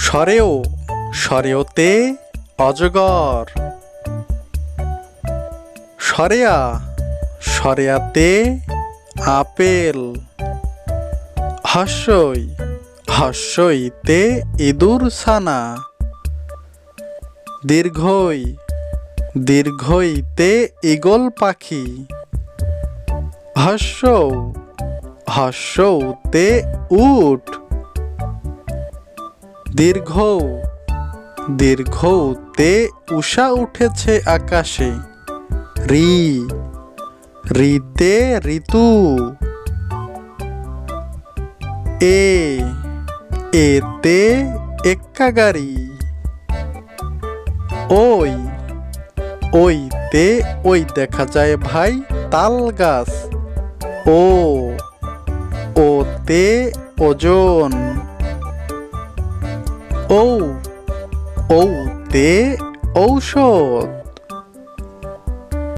সরেও, সরেওতে অজগর। সরেয়া, সরেয়াতে আপেল। হস্যই, হস্যইতে ইঁদুর ছানা। দীর্ঘই, দীর্ঘইতে ঈগল পাখি। হস্যৌ হস্যৌতে উট। দীর্ঘ, দীর্ঘতে উষা উঠেছে আকাশে। রি, রিতে ঋতু। এ, এতে এক্কা গাড়ি ওই, ওইতে ওই দেখা যায় ভাই তাল গাছ। ও, ওতে ওজন। ঔ ঔতে ঔষধ।